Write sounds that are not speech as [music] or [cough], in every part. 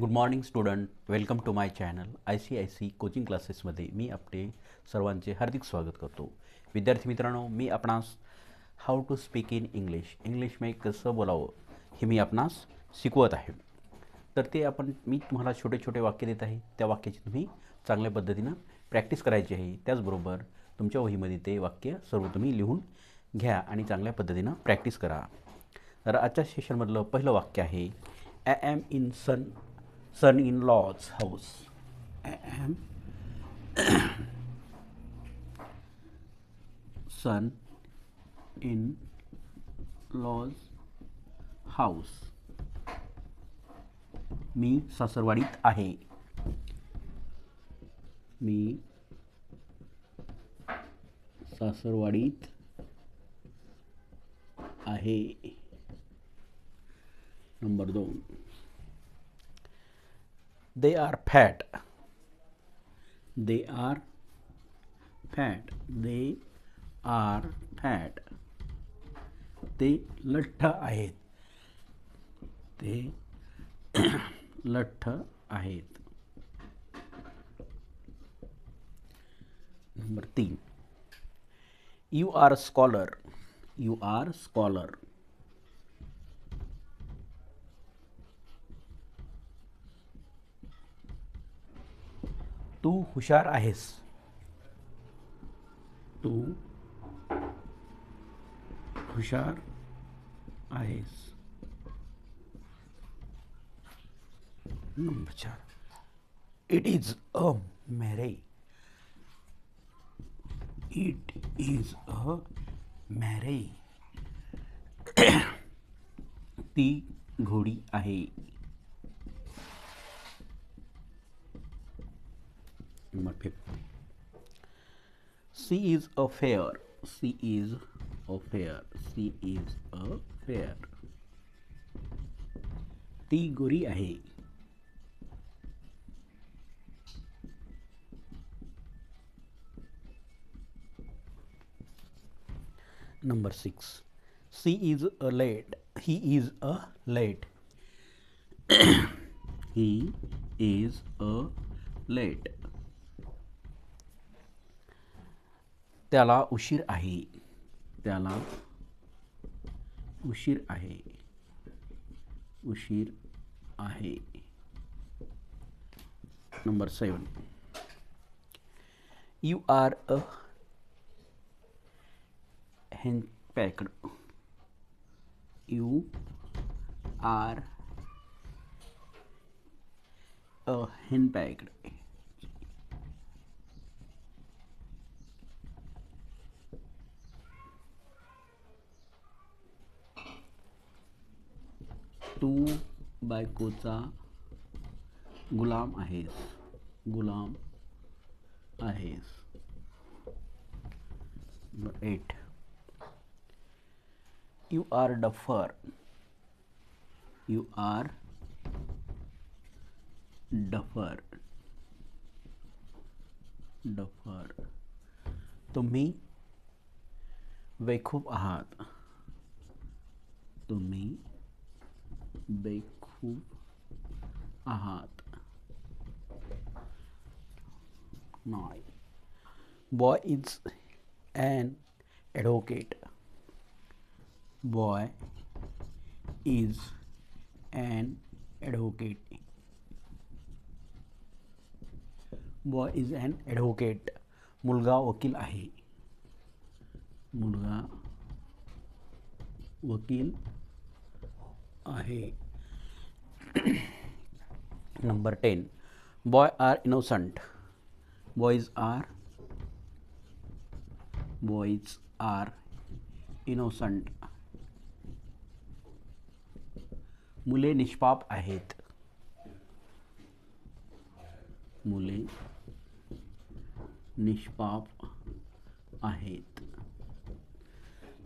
Good morning student welcome to my channel I C I C coaching क्लासेसमध्ये मी आपले सर्वांचे हार्दिक स्वागत करतो. विद्यार्थी मित्रांनो मी आपणास how to speak in English इंग्लिशमध्ये कसं बोलावं हे मी आपणास शिकवत आहे. तर ते आपण मी तुम्हाला छोटे छोटे वाक्य देत आहे. त्या वाक्याची तुम्ही चांगल्या पद्धतीनं प्रॅक्टिस करायची आहे. त्याचबरोबर तुमच्या वहीमध्ये ते वाक्य सर्व तुम्ही लिहून घ्या आणि चांगल्या पद्धतीनं प्रॅक्टिस करा. तर आजच्या सेशनमधलं पहिलं वाक्य आहे I am in son son in law's house I am son in law's house मी सासरवाडीत आहे. मी सासरवाडीत आहे. नंबर दोन. They are fat they are fat they are fat ते लठ्ठ आहेत. ते [coughs] लठ्ठ आहेत. नंबर तीन. You are scholar you are scholar तू हुशार आहेस. तू हुशार आहेस. नंबर चार it is a mare it is a mare ती घोडी आहे. number fifth she is a fair she is a fair she is a fair ती गोरी आहे number six she is a late he is a late [coughs] he is a late त्याला उशीर आहे. त्याला उशीर आहे. उशीर आहे. Number seven. You are a henpecked you are a henpecked तू बायकोचा गुलाम आहेस. गुलाम आहेस. Number eight you are duffer you are duffer duffer तुम्ही बेखूब आहात. तुम्ही बेखूब आहात नाही boy is an advocate boy is an advocate boy is an advocate मुलगा वकील आहे मुलगा वकील आहे. Number ten boy are innocent boys are boys are innocent मुले निष्पाप आहेत. मुले निष्पाप आहेत.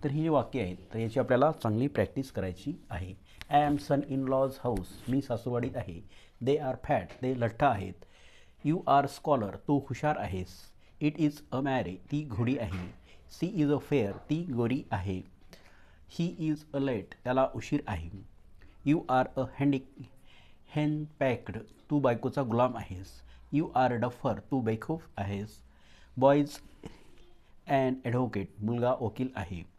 तर ही जी वाक्य आहेत तर याची आपल्याला चांगली प्रॅक्टिस करायची आहे. I am son in law's house मी सासूवाडीत आहे. दे आर फॅट ते लठ्ठ आहेत. यू आर स्कॉलर तू हुशार आहेस. इट इज अ मॅरे ती घोडी आहे. सी इज अ फेअर ती गोरी आहे. ही इज अ लेट त्याला उशीर आहे. You are a handy hand packed packed तू बायकोचा गुलाम आहेस. यू आर डफर तू बेखूफ आहेस. बॉईज अँड ॲडव्होकेट मुलगा वकील आहे.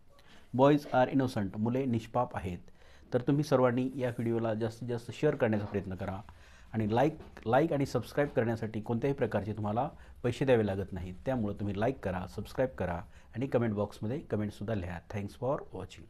बॉईज आर इनोसंट मुले निष्पाप आहेत. तर तुम्ही सर्वांनी या व्हिडिओला जास्तीत जास्त शेअर करण्याचा प्रयत्न करा. आणि लाईक लाईक आणि सबस्क्राईब करण्यासाठी कोणत्याही प्रकारचे तुम्हाला पैसे द्यावे लागत नाहीत. त्यामुळं तुम्ही लाईक करा सबस्क्राईब करा आणि कमेंट बॉक्समध्ये कमेंटसुद्धा लिहा. Thanks for watching.